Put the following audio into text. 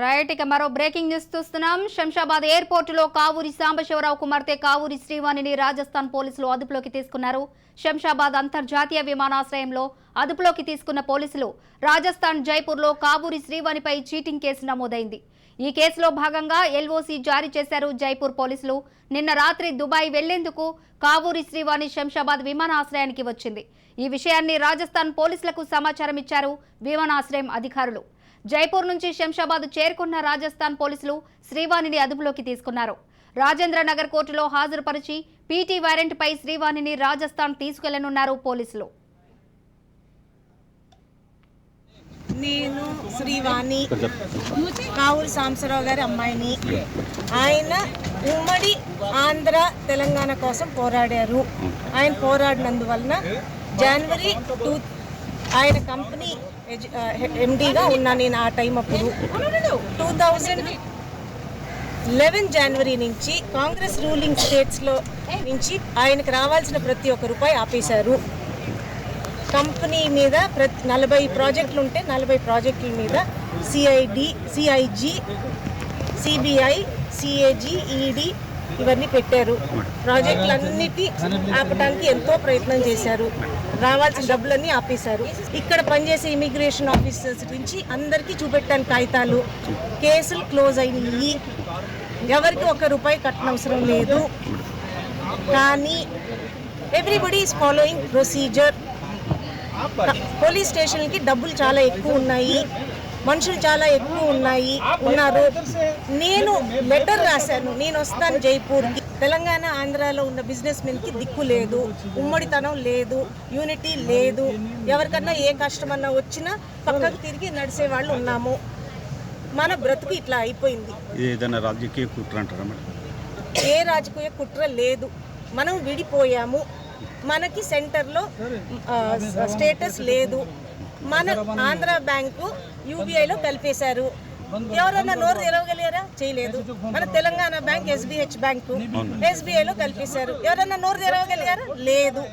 Right ఇక మరో breaking news చూస్తున్నాం. శంషాబాద్ ఎయిర్పోర్టులో కావూరి సాంబశివరావు కుమార్తె కావూరి శ్రీవాణిని రాజస్థాన్ పోలీసులు అదుపులోకి తీసుకున్నారు. శంషాబాద్ అంతర్జాతీయ విమానాశ్రయంలో అదుపులోకి తీసుకున్న పోలీసులు రాజస్థాన్ జైపూర్లో కావూరి శ్రీవాణిపై చీటింగ్ కేసు నమోదైంది. ఈ కేసులో భాగంగా ఎల్ఓసి జారీ చేశారు జైపూర్ పోలీసులు. నిన్న రాత్రి దుబాయ్ వెళ్ళేందుకు కావూరి శ్రీవాణి శంషాబాద్ విమానాశ్రయానికి వచ్చింది. ఈ విషయాన్ని రాజస్థాన్ పోలీసులకు సమాచారం ఇచ్చారు విమానాశ్రయం అధికారులు. జైపూర్ నుంచి శంషాబాద్ చేరుకున్న రాజస్థాన్ పోలీసులు శ్రీవాణిని అదుపులోకి తీసుకున్నారు. రాజేంద్ర నగర్ కోర్టులో హాజరుపరిచి పీటీ వారెంట్పై శ్రీవాణిని రాజస్థాన్ తీసుకెళ్ళనున్నారు పోలీసులు. నేను శ్రీవాణి కావులు సాంబశివరావు గారి అమ్మాయిని. ఆయన ఉమ్మడి ఆంధ్ర తెలంగాణ కోసం పోరాడారు. ఆయన పోరాడినందువలన జనవరి టూ ఆయన కంపెనీ ఎండీగా ఉన్నా నేను ఆ టైం అప్పుడు. టూ థౌజండ్ లెవెన్ జనవరి నుంచి కాంగ్రెస్ రూలింగ్ స్టేట్స్లో నుంచి ఆయనకు రావాల్సిన ప్రతి ఒక్క రూపాయి ఆపేశారు. కంపెనీ మీద ప్రతి నలభై ప్రాజెక్టులు ఉంటే నలభై ప్రాజెక్టుల మీద CID CIG CBI CAG ED ఇవన్నీ పెట్టారు. ప్రాజెక్టులన్నిటి ఆపడానికి ఎంతో ప్రయత్నం చేశారు. రావాల్సిన డబ్బులన్నీ ఆపేశారు. ఇక్కడ పనిచేసే ఇమిగ్రేషన్ ఆఫీసర్స్ నుంచి అందరికీ చూపెట్టాను కాగితాలు. కేసులు క్లోజ్ అయినాయి. ఎవరికి ఒక రూపాయి కట్టనవసరం లేదు. కానీ everybody is following procedure police స్టేషన్కి డబ్బులు చాలా ఎక్కువ ఉన్నాయి. మనుషులు చాలా ఎక్కువ ఉన్నాయి ఉన్నారు. నేను లెటర్ రాశాను. నేను వస్తాను జైపూర్కి. తెలంగాణ ఆంధ్రాలో ఉన్న బిజినెస్ మెన్కి దిక్కు లేదు ఉమ్మడితనం లేదు యూనిటీ లేదు. ఎవరికన్నా ఏ కష్టమన్నా వచ్చినా పక్కకు తిరిగి నడిచే వాళ్ళు ఉన్నాము. మన బ్రతుకు ఇట్లా అయిపోయింది. ఏదైనా రాజకీయ కుట్ర అంటారా ఏ రాజకీయ కుట్ర లేదు. మనం విడిపోయాము. మనకి సెంటర్లో స్టేటస్ లేదు. మన ఆంధ్ర బ్యాంకు యూబీఐలో కలిపేశారు. ఎవరన్నా నోరు తెరవగలిగారా? చేయలేదు. మన తెలంగాణ బ్యాంక్ ఎస్బిహెచ్ బ్యాంకు ఎస్బీఐలో కలిపేశారు. ఎవరన్నా నోరు తెరవగలిగారా? లేదు.